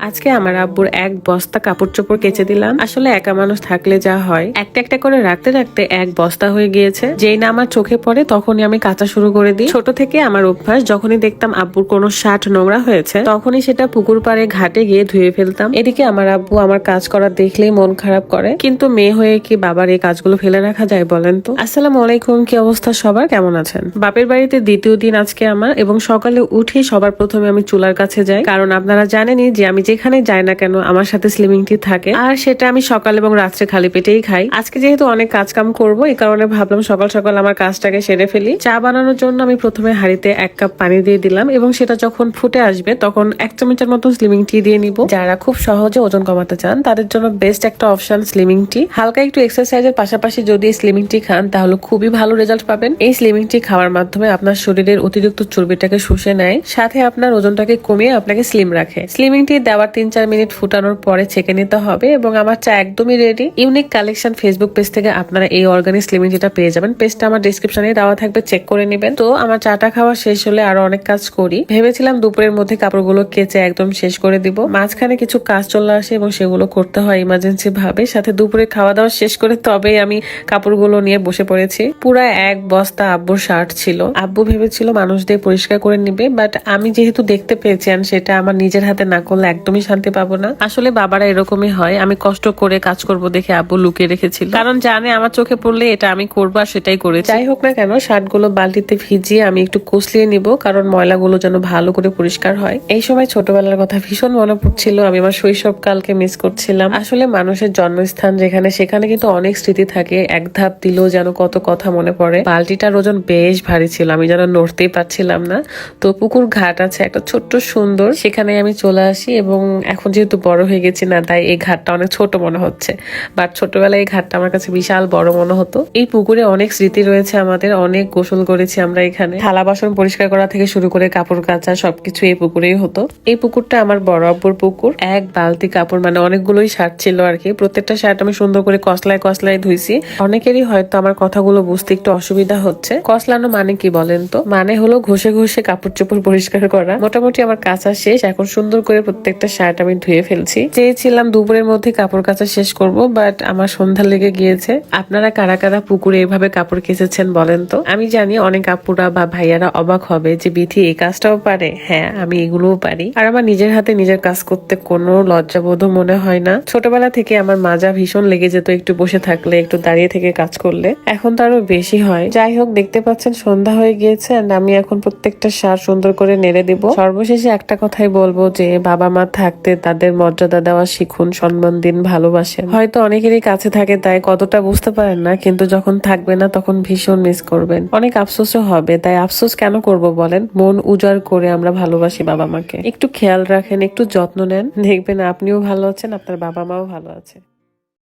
আজকে আমার আব্বুর এক বস্তা কাপড় চোপড় কেচে দিলাম। আসলে একা মানুষ থাকলে যা হয়। একটা একটা করে রাখতে রাখতে এক বস্তা হয়ে গিয়েছে। যেই না আমার চোখে পড়ে, তখনই আমি কাচা শুরু করে দিই। ছোট থেকে আমার অভ্যাস, যখনই দেখতাম আব্বুর কোনো শার্ট নোংরা হয়েছে, তখনই সেটা পুকুর পাড়ে ঘাটে গিয়ে ধুয়ে ফেলতাম। এদিকে আমার আব্বু আমার কাজ করা দেখলেই মন খারাপ করে। কিন্তু মেয়ে হয়ে কি বাবার এই কাজগুলো ফেলে রাখা যায় বলেন তো? আসসালাম আলাইকুম, কি অবস্থা সবার? কেমন আছেন? বাপের বাড়িতে দ্বিতীয় দিন আজকে আমার এবং সকালে উঠে সবার প্রথমে আমি চুলার কাছে যাই। কারণ আপনারা জানেনই যে আমি যেখানে যাই না কেন আমার সাথে স্লিমিং টি থাকে। আর সেটা আমি সকাল এবং রাত্রে খালি পেটেই খাই। আজকে যেহেতু অনেক কাজ কাম করব, এই কারণে ভাবলাম সকাল সকাল আমার কাজটাকে সেরে ফেলি। চা বানানোর জন্য আমি প্রথমে হাঁড়িতে এক কাপ পানি দিয়ে দিলাম এবং সেটা যখন ফুটে আসবে তখন এক চামচের মতো স্লিমিং টি দিয়ে নিব। যারা খুব সহজে ওজন কমাতে চান, তাদের জন্য বেস্ট একটা অপশন স্লিমিং টি হালকা একটু এক্সারসাইজের পাশাপাশি যদি স্লিমিং টি খান, তাহলে খুবই ভালো রেজাল্ট পাবেন। এই স্লিমিং টি খাওয়ার মাধ্যমে আপনার শরীরের অতিরিক্ত চর্বিটাকে শুষে নেয়। সাথে আপনার ওজনটাকে কমিয়ে আপনাকে স্লিম রাখে। স্লিমিং টি দেওয়ার তিন চার মিনিট ফুটানোর পরে ছেঁকে নিতে হবে এবং আমার চা একদমই ready unique collection Facebook page থেকে আপনারা এই অর্গানিক স্লিমিং যেটা পেয়ে যাবেন পেজটা আমার ডিসক্রিপশনে দেওয়া থাকবে চেক করে নেবেন। তো আমার চাটা খাওয়া শেষ হলে আরও অনেক কাজ করি। ভেবেছিলাম দুপুরের মধ্যে কাপড়গুলো কেচে একদম শেষ করে দিব। মাঝখানে কিছু কাজ চলে আসে এবং সেগুলো করতে হয় ইমার্জেন্সি ভাবে। সাথে দুপুরে খাওয়া দাওয়া শেষ করে তবেই আমি কাপড়গুলো নিয়ে বসে পড়েছি। পুরা এক বস্তা আব্বুর শার্ট ছিল। আব্বু ভেবেছিল মানুষ দিয়ে পরিষ্কার করে নিবে বাট আমি যেহেতু দেখতে পেয়েছি সেটা আমার নিজের হাতে না করলে একদমই শান্তি পাবো না। আসলে বাবারা এরকমই হয়। আমি কষ্ট করে কাজ করব দেখে আব্বু লুকিয়ে রেখেছিল। কারণ জানে আমার চোখে পড়লে এটা আমি করব আর সেটাই করে যাই হোক না কেন, শার্টগুলো বালতিতে ভিজিয়ে আমি একটু কষলিয়ে নিব, কারণ ময়লাগুলো যেন ভালো করে পরিষ্কার হয়। এই সময় ছোটবেলার কথা ভীষণ মনে পড়ছিল। আমি আমার শৈশব কালকে মিস করছিলাম। আসলে মানুষের জন্মস্থান যেখানে, সেখানে কিন্তু অনেক স্মৃতি থাকে। এক ধাপ দিলেও যেন কত কথা মনে পড়ে। বালতিটার ওজন বেশ ভারী ছিল। আমি যেন নড়তেই পারছিলাম না। তো পুকুর ঘাট আছে একটা ছোট্ট সুন্দর। সেখানে আমি চলে আসি এবং এখন যেহেতু বড় হয়ে গেছি না, তাই এই ঘাটটা অনেক ছোট মনে হচ্ছে। বাট ছোটবেলায় এই ঘাটটা আমার কাছে বিশাল বড় মনে হতো। এই পুকুরে অনেক স্মৃতি রয়েছে আমাদের, অনেক গোসল করেছি আমরা এখানে। থালা বাসন পরিষ্কার করা থেকে শুরু করে কাপড় কাচা সবকিছু এই পুকুরেই হতো। এই পুকুরটা আমার বড় আব্বুর পুকুর। এক বালতি কাপড় মানে অনেকগুলোই শার্ট ছিল আর কি। প্রত্যেকটা শার্ট আমি সুন্দর করে কসলায় কসলায় ধুইছি। অনেকেরই হয়তো আমার কথাগুলো বুঝতে একটু অসুবিধা হচ্ছে। কসলানো মানে কি বলেন তো? মানে হলো ঘষে ঘষে কাপড় চোপড় পরিষ্কার করা। মোটামুটি আমার কাঁচা শেষ। এখন সুন্দর করে প্রত্যেকটা শার্ট আমি ধুয়ে ফেলছি। চেয়েছিলাম দুপুরের মধ্যে কাপড় কাচা শেষ করব বাট আমার সন্ধ্যা লেগে গিয়েছে। আপনারা কারা কারা পুকুরে এভাবে কাপড় কেচেছেন বলেন তো? আমি জানি অনেক আপুরা বা ভাইয়ারা অবাক হবে যে বিথি এই কাজটাও পারে। হ্যাঁ আমি এগুলোও পারি। আর আমার নিজের হাতে নিজের কাজ করতে কোনো লজ্জাবোধ মনে হয় না। ছোটবেলা থেকে আমার মাজা ভীষণ লেগে যেত একটু বসে থাকলে, একটু দাঁড়িয়ে থেকে কাজ করলে, এখন তো আরও বেশি হয়। যাই হোক, দেখতে পাচ্ছেন সন্ধ্যা হয়ে গিয়েছে আমি এখন প্রত্যেকটা সার সুন্দর করে নেড়ে দেব। সর্বশেষে একটা কথাই বলব যে বাবা মা থাকতে তাদের মর্যাদা দেওয়া শিখুন, সম্মান দিন, ভালোবাসেন। হয়তো অনেকেরই কাছে থাকে তাই কতটা বুঝতে পারেন না, কিন্তু যখন থাকবে না তখন ভীষণ মিস করবেন। অনেক আফসোসও হবে, তাই আফসোস কেন করব বলেন? মন উজাড় করে আমরা ভালোবাসি বাবা মাকে। একটু খেয়াল রাখেন, একটু যত্ন নেন। দেখবেন আপনিও ভালো আছেন, আপনার বাবা মাও ভালো আছে।